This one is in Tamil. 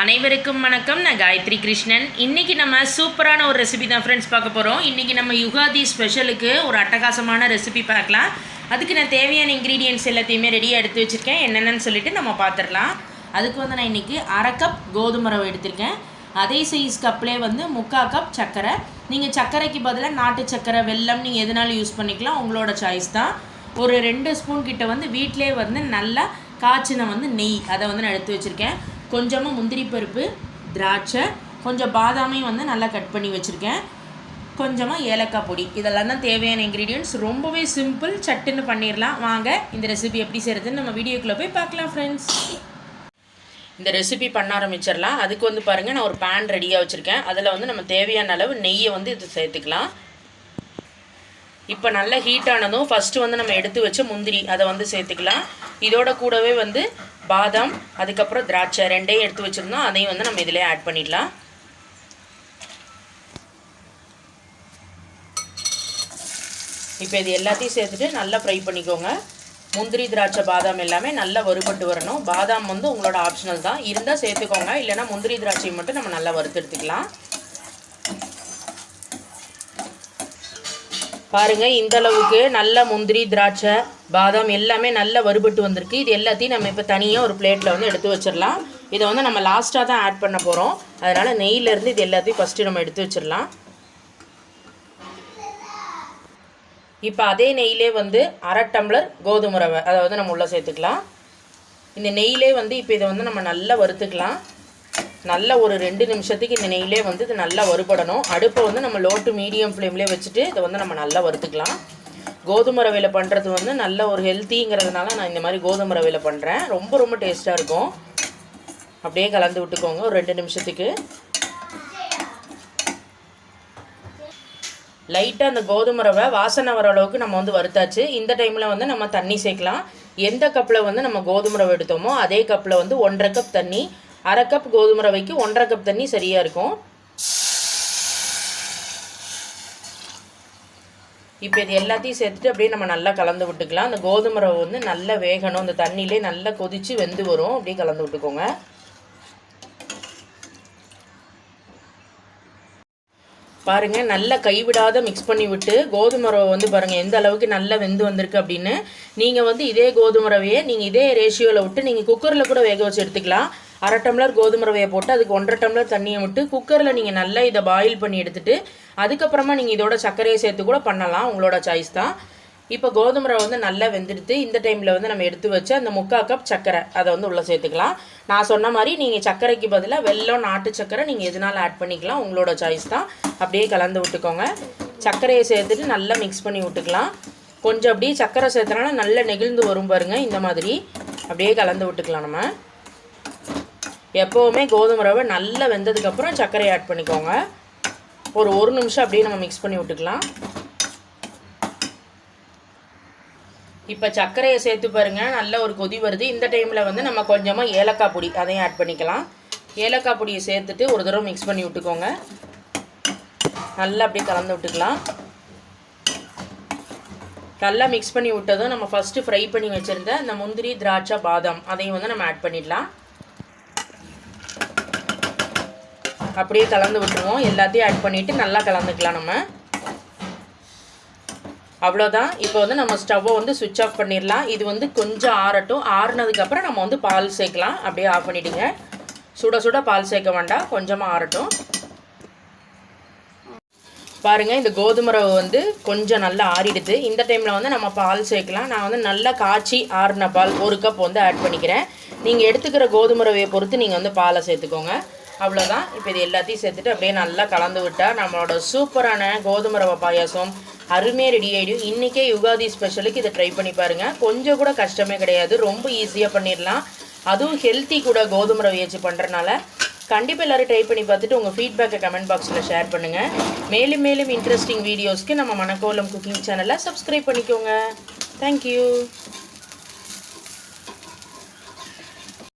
அனைவருக்கும் வணக்கம். நான் காயத்ரி கிருஷ்ணன். இன்றைக்கி நம்ம சூப்பரான ஒரு ரெசிபி தான் ஃப்ரெண்ட்ஸ் பார்க்க போகிறோம் இன்றைக்கி நம்ம யுகாதி ஸ்பெஷலுக்கு ஒரு அட்டகாசமான ரெசிபி பார்க்கலாம். அதுக்கு நான் தேவையான இன்க்ரீடியன்ஸ் எல்லாத்தையுமே ரெடியாக எடுத்து வச்சுருக்கேன். என்னென்னு சொல்லிட்டு நம்ம பார்த்துடலாம். அதுக்கு வந்து நான் இன்றைக்கி அரை கப் கோதுமை ரவை எடுத்திருக்கேன். அதே சைஸ் கப்லேயே வந்து முக்கால் கப் சர்க்கரை. நீங்கள் சர்க்கரைக்கு பதிலாக நாட்டு சர்க்கரை வெல்லம் நீங்கள் எதுனாலும் யூஸ் பண்ணிக்கலாம். உங்களோட சாய்ஸ் தான். ஒரு ரெண்டு ஸ்பூன் கிட்ட வந்து வீட்டிலே வந்து நல்லா காய்ச்சின வந்து நெய். அதை வந்து நான் எடுத்து வச்சுருக்கேன். கொஞ்சமாக முந்திரி பருப்பு திராட்சை கொஞ்சம் பாதாமையும் வந்து நல்லா கட் பண்ணி வச்சுருக்கேன். கொஞ்சமாக ஏலக்காய் பொடி. இதெல்லாம் தான் தேவையான இன்க்ரீடியன்ட்ஸ் ரொம்பவே சிம்பிள் சட்டுன்னு பண்ணிடலாம் வாங்க இந்த ரெசிபி எப்படி செய்கிறதுன்னு நம்ம வீடியோக்குள்ளே போய் பார்க்கலாம் ஃப்ரெண்ட்ஸ் இந்த ரெசிபி பண்ண ஆரம்பிச்சிடலாம் அதுக்கு வந்து பாருங்கள் நான் ஒரு பேன் ரெடியாக வச்சுருக்கேன். அதில் வந்து நம்ம தேவையான அளவு நெய்யை வந்து இது சேர்த்துக்கலாம். இப்போ நல்லா ஹீட் ஆனதும் ஃபஸ்ட்டு வந்து நம்ம எடுத்து வச்ச முந்திரி அதை வந்து சேர்த்துக்கலாம். இதோட கூடவே வந்து பாதாம் அதுக்கப்புறம் திராட்சை ரெண்டையும் எடுத்து வச்சுருந்தோம் அதையும் வந்து நம்ம இதிலே ஆட் பண்ணிடலாம். இப்போ இது எல்லாத்தையும் சேர்த்துட்டு நல்லா ஃப்ரை பண்ணிக்கோங்க. முந்திரி திராட்சை பாதாம் எல்லாமே நல்லா வறுபட்டு வரணும். பாதாம் வந்து உங்களோட ஆப்ஷனல் தான். இருந்தால் சேர்த்துக்கோங்க. இல்லைனா முந்திரி திராட்சையை மட்டும் நம்ம நல்லா வறுத்து எடுத்துக்கலாம். பாருங்கள் இந்த அளவுக்கு நல்ல முந்திரி திராட்சை பாதாம் எல்லாமே நல்லா வறுபட்டு வந்திருக்கு. இது எல்லாத்தையும் நம்ம இப்போ தனியாக ஒரு பிளேட்டில் வந்து எடுத்து வச்சிடலாம். இதை வந்து நம்ம லாஸ்ட்டாக தான் ஆட் பண்ண போகிறோம் அதனால் நெய்யிலேருந்து இது எல்லாத்தையும் ஃபஸ்ட்டு நம்ம எடுத்து வச்சிடலாம். இப்போ அதே நெய்யிலே வந்து அரை டம்ளர் கோதுமை ரவை அதை வந்து நம்ம உள்ளே சேர்த்துக்கலாம். இந்த நெய்யிலே வந்து இப்போ இதை வந்து நம்ம நல்லா வறுத்துக்கலாம். நல்ல ஒரு ரெண்டு நிமிஷத்துக்கு இந்த நெய்யிலே வந்து இது நல்லா வறுபடணும். அடுப்பை வந்து நம்ம லோ டு மீடியம் ஃப்ளேம்லேயே வச்சுட்டு இதை வந்து நம்ம நல்லா வறுத்துக்கலாம். கோதுமை ரவையில் பண்ணுறது வந்து நல்ல ஒரு ஹெல்த்திங்கிறதுனால நான் இந்த மாதிரி கோதுமை ரவையில் பண்ணுறேன் ரொம்ப ரொம்ப டேஸ்ட்டாக இருக்கும். அப்படியே கலந்து விட்டுக்கோங்க ஒரு ரெண்டு நிமிஷத்துக்கு. லைட்டாக அந்த கோதுமை ரவை வாசனை வர அளவுக்கு நம்ம வந்து வறுத்தாச்சு. இந்த டைமில் வந்து நம்ம தண்ணி சேர்க்கலாம். எந்த கப்பில் வந்து நம்ம கோதுமை ரவை எடுத்தோமோ அதே கப்பில் வந்து ஒன்றரை கப் தண்ணி அரை கப் கோதுமை ரவைக்கு ஒன்றரை கப் தண்ணி சரியாக இருக்கும். இப்போ இது எல்லாத்தையும் சேர்த்துட்டு அப்படியே நம்ம நல்லா கலந்து விட்டுக்கலாம். அந்த கோதுமை ரவை வந்து நல்லா வேகணும். அந்த தண்ணியிலே நல்லா கொதித்து வெந்து வரும். அப்படியே கலந்து விட்டுக்கோங்க. பாருங்கள் நல்லா கைவிடாத மிக்ஸ் பண்ணி விட்டு கோதுமை ரவை வந்து பாருங்கள் எந்த அளவுக்கு நல்லா வெந்து வந்திருக்கு அப்படின்னு. நீங்கள் வந்து இதே கோதுமை ரவையை நீங்கள் இதே ரேஷியோவில் விட்டு நீங்கள் குக்கரில் கூட வேக வச்சு எடுத்துக்கலாம். அரை டம்ளர் கோதுமை ரவையை போட்டு அதுக்கு ஒன்றரை டம்ளர் தண்ணியை விட்டு குக்கரில் நீங்கள் நல்லா இதை பாயில் பண்ணி எடுத்துகிட்டு அதுக்கப்புறமா நீங்கள் இதோட சர்க்கரையை சேர்த்து கூட பண்ணலாம் உங்களோட சாய்ஸ் தான். இப்போ கோதுமை ரவை வந்து நல்லா வெந்துடுத்து இந்த டைமில் வந்து நம்ம எடுத்து வச்சு அந்த முக்கால் கப் சர்க்கரை. அதை வந்து உள்ளே சேர்த்துக்கலாம். நான் சொன்ன மாதிரி நீங்கள் சர்க்கரைக்கு பதிலாக வெள்ளம் நாட்டு சர்க்கரை நீங்கள் எதுனாலும் ஆட் பண்ணிக்கலாம். உங்களோட சாய்ஸ் தான். அப்படியே கலந்து விட்டுக்கோங்க. சர்க்கரையை சேர்த்துட்டு நல்லா மிக்ஸ் பண்ணி விட்டுக்கலாம். கொஞ்சம் அப்படியே சர்க்கரை சேர்த்தனால நல்லா நெகிழ்ந்து வரும் பாருங்கள் இந்த மாதிரி. அப்படியே கலந்து விட்டுக்கலாம் நம்ம. எப்போவுமே கோதுமை ரவை நல்லா வெந்ததுக்கப்புறம் சர்க்கரை ஆட் பண்ணிக்கோங்க. ஒரு ஒரு நிமிஷம் அப்படியே நம்ம மிக்ஸ் பண்ணி விட்டுக்கலாம். இப்போ சர்க்கரையை சேர்த்து பாருங்கள் நல்ல ஒரு கொதி வருது. இந்த டைமில் வந்து நம்ம கொஞ்சமாக ஏலக்காய் பொடி அதையும் ஆட் பண்ணிக்கலாம். ஏலக்காய் பொடியை சேர்த்துட்டு ஒரு தடவை மிக்ஸ் பண்ணி விட்டுக்கோங்க. நல்லா அப்படியே கலந்து விட்டுக்கலாம். நல்லா மிக்ஸ் பண்ணி விட்டதும் நம்ம ஃபஸ்ட்டு ஃப்ரை பண்ணி வச்சுருந்த இந்த முந்திரி திராட்சை பாதாம் அதையும் வந்து நம்ம ஆட் பண்ணிடலாம். அப்படியே கலந்து விட்டுருவோம். எல்லாத்தையும் ஆட் பண்ணிவிட்டு நல்லா கலந்துக்கலாம் நம்ம. அவ்வளோதான் இப்போ வந்து நம்ம ஸ்டவ்வை வந்து சுவிட்ச் ஆஃப் பண்ணிடலாம் இது வந்து கொஞ்சம் ஆறட்டும். ஆறுனதுக்கப்புறம் நம்ம வந்து பால் சேர்க்கலாம். அப்படியே ஆஃப் பண்ணிவிடுங்க சுட சுட பால் சேர்க்க வேண்டாம். கொஞ்சமாக ஆறட்டும். பாருங்கள் இந்த கோதுமை ரவை வந்து கொஞ்சம் நல்லா ஆறிடுது. இந்த டைமில் வந்து நம்ம பால் சேர்க்கலாம். நான் வந்து நல்லா காய்ச்சி ஆறின பால் ஒரு கப் வந்து ஆட் பண்ணிக்கிறேன். நீங்கள் எடுத்துக்கிற கோதுமை ரவையை பொறுத்து நீங்கள் வந்து பாலை சேர்த்துக்கோங்க. அவ்வளோதான் இப்போ இது எல்லாத்தையும் சேர்த்துட்டு அப்படியே நல்லா கலந்து விட்டால் நம்மளோட சூப்பரான கோதுமை ரவை பாயாசம் அருமையாக ரெடி ஆகிடும் இன்றைக்கே யுகாதி ஸ்பெஷலுக்கு இதை ட்ரை பண்ணி பாருங்கள் கொஞ்சம் கூட கஷ்டமே கிடையாது. ரொம்ப ஈஸியாக பண்ணிடலாம். அதுவும் ஹெல்த்தி கூட கோதுமை ரவை வச்சு பண்ணுறனால கண்டிப்பாக எல்லோரும் ட்ரை பண்ணி பார்த்துட்டு உங்கள் ஃபீட்பேக்கை கமெண்ட் பாக்ஸில் ஷேர் பண்ணுங்கள் மேலும் மேலும் இன்ட்ரெஸ்டிங் வீடியோஸ்க்கு நம்ம மணக்கோலம் குக்கிங் சேனலை சப்ஸ்கிரைப் பண்ணிக்கோங்க. Thank you